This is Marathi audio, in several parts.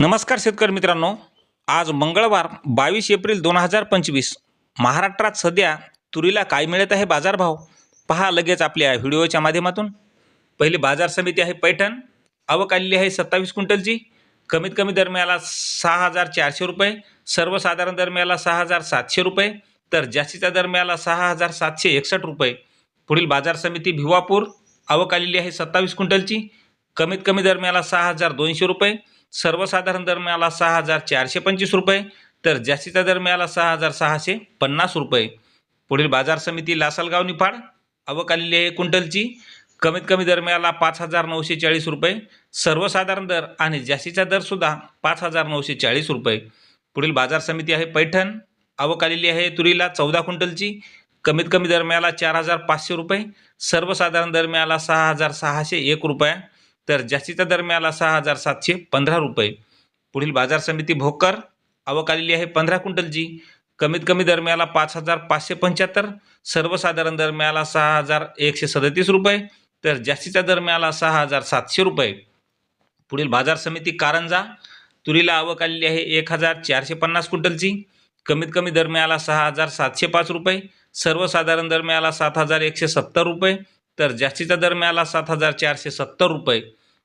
नमस्कार शेतकरी मित्रांनो. आज मंगळवार बावीस एप्रिल दोन हजार पंचवीस. महाराष्ट्रात सध्या तुरीला काय मिळत आहे बाजारभाव? पहा लगेच आपल्या व्हिडिओच्या माध्यमातून. पहिली बाजार समिती आहे पैठण. आवक आलेली आहे सत्तावीस क्विंटलची. कमीत कमी दर मिळाला सहा हजार चारशे रुपये. सर्वसाधारण दर मिळाला सहा हजार सातशे रुपये. तर जास्तीचा दर मिळाला सहा हजार सातशे एकसष्ट रुपये. पुढील बाजार समिती भिवापूर. आवक आलेली आहे सत्तावीस क्विंटलची. कमीत कमी दर मिळाला सहा हजार दोनशे रुपये सर्वसाधारण दर मिळाला सहा हजार चारशे पंचवीस रुपये तर जास्तीचा दर मिळाला सहा हजार सहाशे पन्नास रुपये. पुढील बाजार समिती लासलगाव निफाड आवक आलेली आहे क्विंटलची. कमीत कमी दर मिळाला पाच हजार नऊशे चाळीस रुपये सर्वसाधारण दर आणि जास्तीचा दरसुद्धा पाच हजार नऊशे चाळीस रुपये. पुढील बाजार समिती आहे पैठण आवक आलेली आहे तुरीला चौदा क्विंटलची. कमीत कमी दर मिळाला चार हजार पाचशे रुपये सर्वसाधारण दर मिळाला सहा हजार सहाशे एक रुपये. तर जास्तीचा दर मिळाला सहा हजार सातशे पंधरा रुपये. पुढील बाजार समिती भोकर आवक आलेली आहे पंधरा क्विंटलची कमीत कमी दर मिळाला पाच हजार पाचशे पंच्याहत्तर सर्वसाधारण दर मिळाला सहा हजार एकशे सदतीस रुपये तर जास्तीचा दर मिळाला सहा हजार सातशे रुपये. पुढील बाजार समिती कारंजा तुरीला आवक आलेली आहे एक हजार चारशे पन्नास क्विंटलची कमीत कमी दर मिळाला सहा हजार सातशे पाच रुपये सर्वसाधारण दर मिळाला सात हजार एकशे सत्तर रुपये तर जास्तीचा दर मिळाला सात हजार चारशे सत्तर रुपये.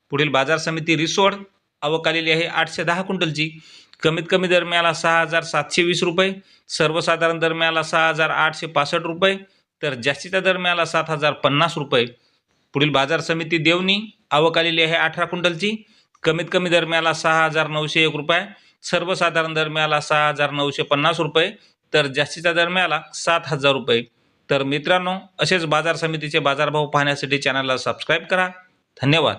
पुढील बाजार समिती रिसोड आवक आलेली आहे आठशे दहा क्विंटलची. कमीत कमी दरम्याला सहा हजार सातशे वीस रुपये सर्वसाधारण दरम्याला सहा हजार आठशे पासष्ट रुपये तर जास्तीचा दरम्याला सात हजार पन्नास रुपये. पुढील बाजार समिती देवणी आवक आलेली आहे अठरा क्विंटलची. कमीत कमी दरम्याला सहा हजार नऊशे एक रुपये सर्वसाधारण दरम्याला सहा हजार नऊशे पन्नास रुपये तर जास्तीचा दरम्याला सात हजार रुपये. तर मित्रांनो असेच बाजार समितीचे बाजारभाव पाहण्यासाठी चॅनलला सबस्क्राईब करा. धन्यवाद.